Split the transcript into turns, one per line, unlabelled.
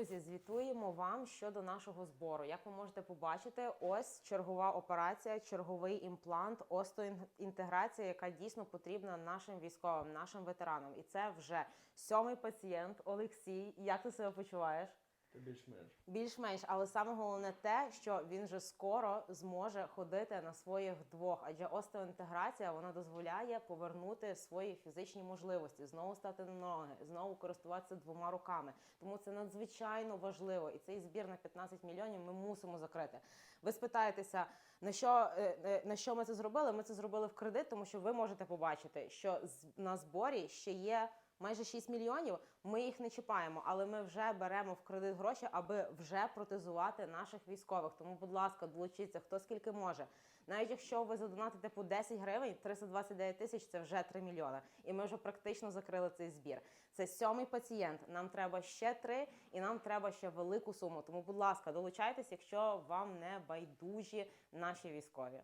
Друзі, звітуємо вам щодо нашого збору. Як ви можете побачити, ось чергова операція, черговий імплант, остеоінтеграція, яка дійсно потрібна нашим військовим, нашим ветеранам. І це вже сьомий пацієнт Олексій. Як ти себе почуваєш?
Більш-менш.
Більш-менш, але саме головне те, що він вже скоро зможе ходити на своїх двох, адже остеоінтеграція вона дозволяє повернути свої фізичні можливості, знову стати на ноги, знову користуватися двома руками. Тому це надзвичайно важливо. І цей збір на 15 мільйонів ми мусимо закрити. Ви спитаєтеся, на що, е, е, на що ми це зробили? Ми це зробили в кредит, тому що ви можете побачити, що на зборі ще є. Майже 6 мільйонів. Ми їх не чіпаємо, але ми вже беремо в кредит гроші, аби вже протезувати наших військових. Тому, будь ласка, долучіться, хто скільки може. Навіть якщо ви задонатите по 10 гривень, 329 тисяч це вже 3 мільйони. І ми вже практично закрили цей збір. Це сьомий пацієнт. Нам треба ще три, і нам треба ще велику суму. Тому, будь ласка, долучайтесь, якщо вам не байдужі наші військові.